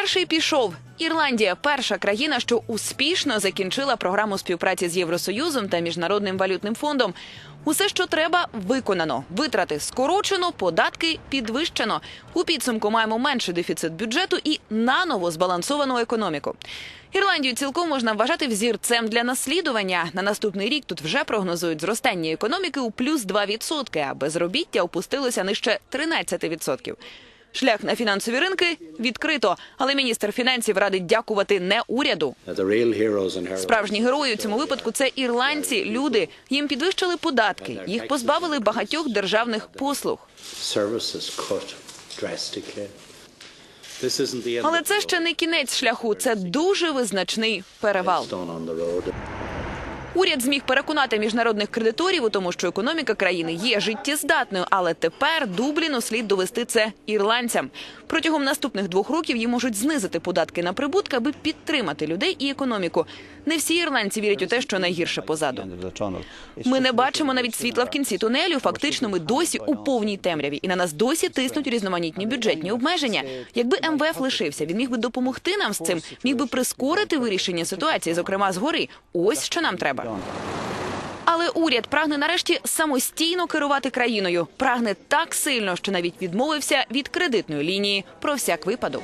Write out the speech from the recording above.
Перший пішов. Ірландія перша країна, що успішно закінчила програму співпраці з Євросоюзом та Міжнародним валютним фондом. Усе, що треба, виконано. Витрати скорочено, податки підвищено. У підсумку маємо менший дефіцит бюджету і наново збалансовану економіку. Ірландію цілком можна вважати взірцем для наслідування. На наступний рік тут вже прогнозують зростання економіки у плюс 2%, а безробіття опустилося нижче 13%. Шлях на фінансові ринки відкрито, але міністр фінансів радить дякувати не уряду. Справжні герої у цьому випадку це ірландці, люди. Їм підвищили податки, їх позбавили багатьох державних послуг. Але це ще не кінець шляху. Це дуже визначний перевал. Уряд зміг переконати міжнародних кредиторів у тому, що економіка країни є життєздатною, але тепер Дубліну слід довести це ірландцям. Протягом наступних двох років їм можуть знизити податки на прибутки, аби підтримати людей і економіку. Не всі ірландці вірять у те, що найгірше позаду. Ми не бачимо навіть світла в кінці тунелю. Фактично, ми досі у повній темряві, і на нас досі тиснуть різноманітні бюджетні обмеження. Якби МВФ лишився, він міг би допомогти нам з цим, міг би прискорити вирішення ситуації, зокрема згори. Ось що нам треба. Але уряд прагне нарешті самостійно керувати країною. Прагне так сильно, що навіть відмовився від кредитної лінії про всяк випадок.